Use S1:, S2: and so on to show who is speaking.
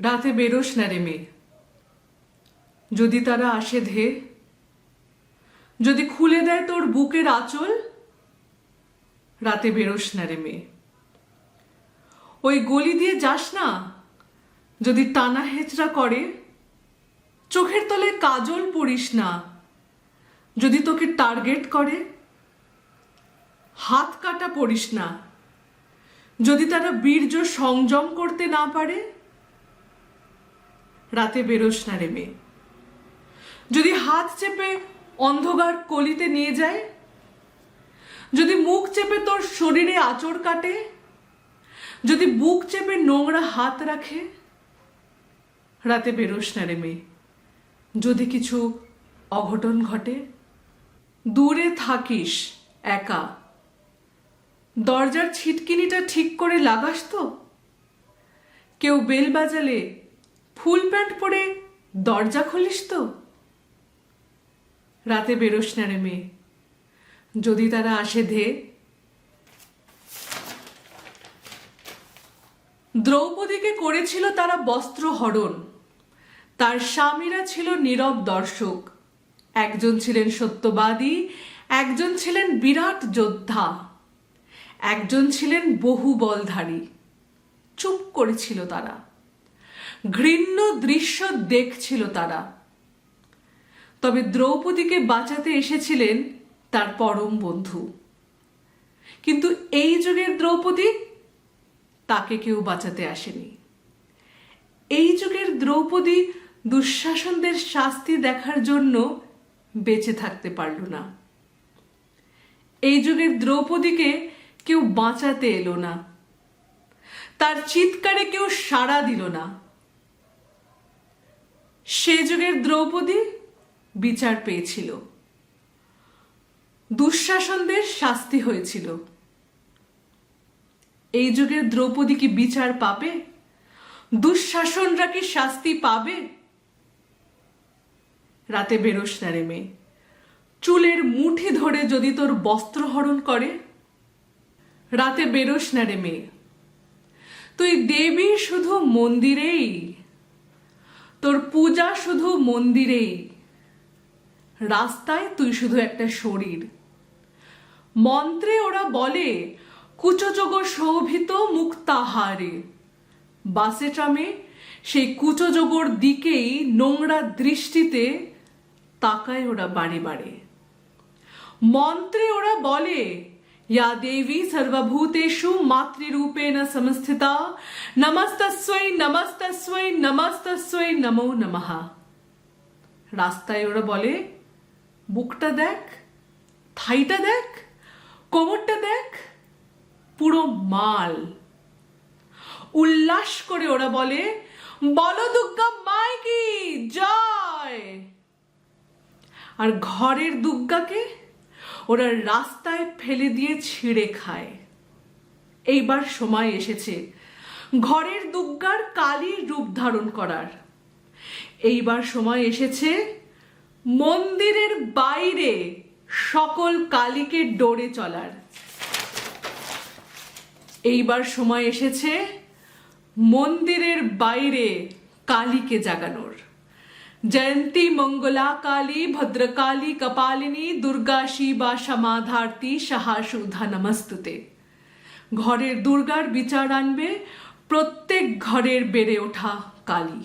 S1: রাতে বেরোস না রে মেয়ে। যদি তারা আসে ধে, যদি খুলে দেয় তোর বুকের আঁচল, রাতে বেরোস না রে মেয়ে। ওই গলি দিয়ে যাস না, যদি টানা হেচড়া করে, চোখের তলে কাজল পড়িস না, যদি তোকে টার্গেট করে, হাত কাটা পড়িস না, যদি তারা বীর্য সংযম করতে না পারে রাতে বেরোস না রে মেয়ে। যদি হাত চেপে অন্ধকার কলিতে নিয়ে যায়, যদি মুখ চেপে তোর শরীরে আঁচড় কাটে, যদি বুক চেপে নোংরা হাত রাখে, রাতে বেরোস না রে মেয়ে। যদি কিছু অঘটন ঘটে, দূরে থাকিস একা। দরজার ছিটকিনিটা ঠিক করে লাগাস তো। কেউ বেল বাজালে ফুল প্যান্ট পরে দরজা খুলিস তো? রাতে বেরোস না রে মেয়ে। যদি তারা আসে ধে। দ্রৌপদীকে করেছিল তারা বস্ত্র হরণ। তার স্বামীরা ছিল নীরব দর্শক। একজন ছিলেন সত্যবাদী, একজন ছিলেন বিরাট যোদ্ধা। একজন ছিলেন বহু বলধারী চুপ করেছিল তারা। ঘৃণ্য দৃশ্য দেখছিল তারা। তবে দ্রৌপদীকে বাঁচাতে এসেছিলেন তার পরম বন্ধু। কিন্তু এই যুগের দ্রৌপদী তাকে কেউ বাঁচাতে আসেনি। এই যুগের দ্রৌপদী দুঃশাসনদের শাস্তি দেখার জন্য বেঁচে থাকতে পারল না। এই যুগের দ্রৌপদীকে কেউ বাঁচাতে এলো না। তার চিৎকারে কেউ সাড়া দিল না। সে যুগের দ্রৌপদী বিচার পেয়েছিল। দুঃশাসনদের শাস্তি হয়েছিল। এই যুগের দ্রৌপদী কি বিচার পাবে? দুঃশাসনরা কি শাস্তি পাবে? রাতে বেরোস না রে মেয়ে। চুলের মুঠি ধরে যদি তোর বস্ত্র হরণ করে, রাতে বেরোস না রে মেয়ে। তুই দেবী শুধু মন্দিরেই তোর পূজা শুধু মন্দিরেই। রাস্তায় তুই শুধু একটা শরীর। মন্ত্রে ওরা বলে কুচযোগ শোভিত মুক্তাহারে। বাসে ট্রামে সেই কুচযোগর দিকেই নোংরা দৃষ্টিতে তাকায় ওরা বাড়ি বাড়ি। মন্ত্রে ওরা বলে या देवी सर्वभूतेषु मातृरूपेण संस्थिता নমস্তস্বৈ নমস্তস্বৈ নমস্তস্বৈ নমো নমঃ রাস্তায় ওরা বলে বুকটা দেখ থাইটা দেখ কোমরটা দেখ পুরো মাল উল্লাস করে ওরা বলে বলো দুর্গা মায় কি জয় আর ঘরের দুর্গাকে ওরা রাস্তায় ফেলে দিয়ে ছিঁড়ে খায়। এইবার সময় এসেছে। ঘরের দুর্গার কালীর রূপ ধারণ করার। এইবার সময় এসেছে মন্দিরের বাইরে সকল কালীকে ডোরে চলার। এইবার সময় এসেছে মন্দিরের বাইরে কালীকে জাগানোর। জয়ন্তী মঙ্গলা কালী ভদ্রকালী কপালিনী দুর্গা শিবা সমাধার্তী সাহাসুধা নমস্তুতে ঘরের দুর্গার বিচার আনবে প্রত্যেক ঘরের বেড়ে ওঠা কালী